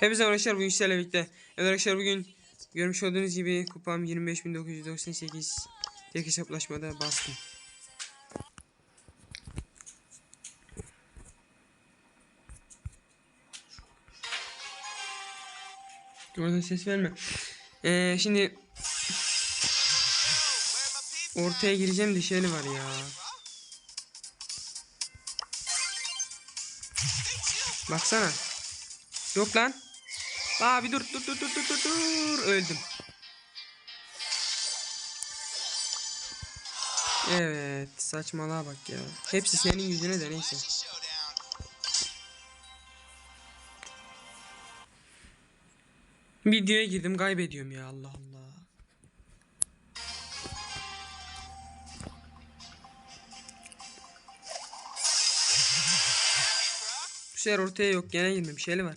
Hepinize arkadaşlar bugün sizlerle birlikte. Evet arkadaşlar bugün görmüş olduğunuz gibi kupam 25.998 tek hesaplaşmada bastım. Oradan ses verme. Ee, şimdi ortaya gireceğim de şeyli var ya. Baksana. Yok lan. Abi dur dur dur dur dur dur dur öldüm. Evet saçmalığa bak ya. Hepsi senin yüzüne de neyse. Videoya girdim kaybediyorum ya Allah Allah. Bu sefer ortaya yok gene girme bir şeyli var.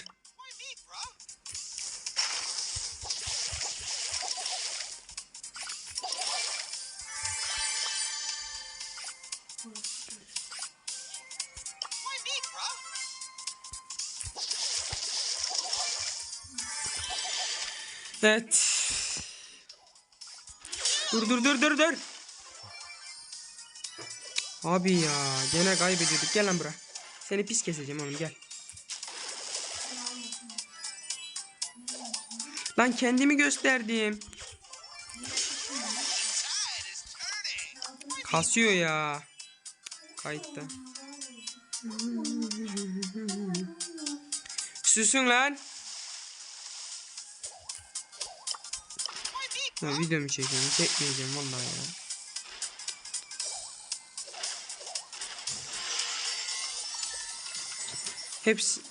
Evet. Dur dur dur dur dur. Abi ya gene kaybediyorduk gel lan bura. Seni pis keseceğim oğlum gel. Lan kendimi gösterdim. Kasıyor ya. Kayıtta. Susun lan. Ya videomu çekiyorum. Çekmeyeceğim vallahi ya. Hepsi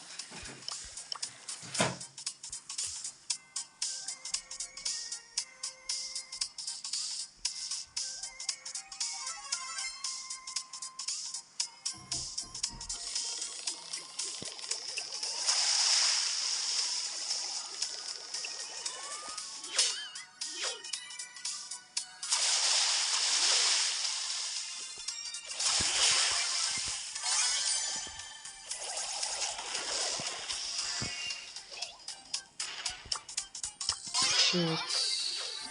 Evet.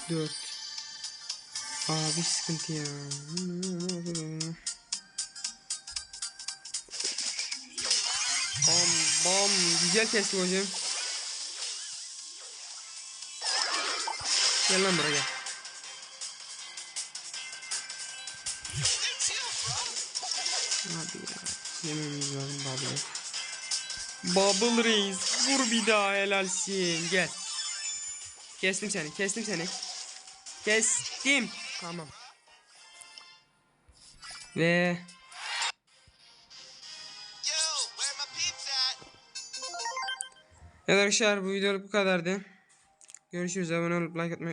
Dört. Abi sıkıntı ya. Bam bam. Güzel kestik hocam. Gel lan buraya. Abi ya. Yememiz lazım Bubble. Bubble Reis. Vur bir daha helalsin. Gel. Kestim seni. Kestim seni. Kestim. Tamam. Ve? Evet arkadaşlar bu videoluk bu kadardı. Görüşürüz. Abone olup like atmayı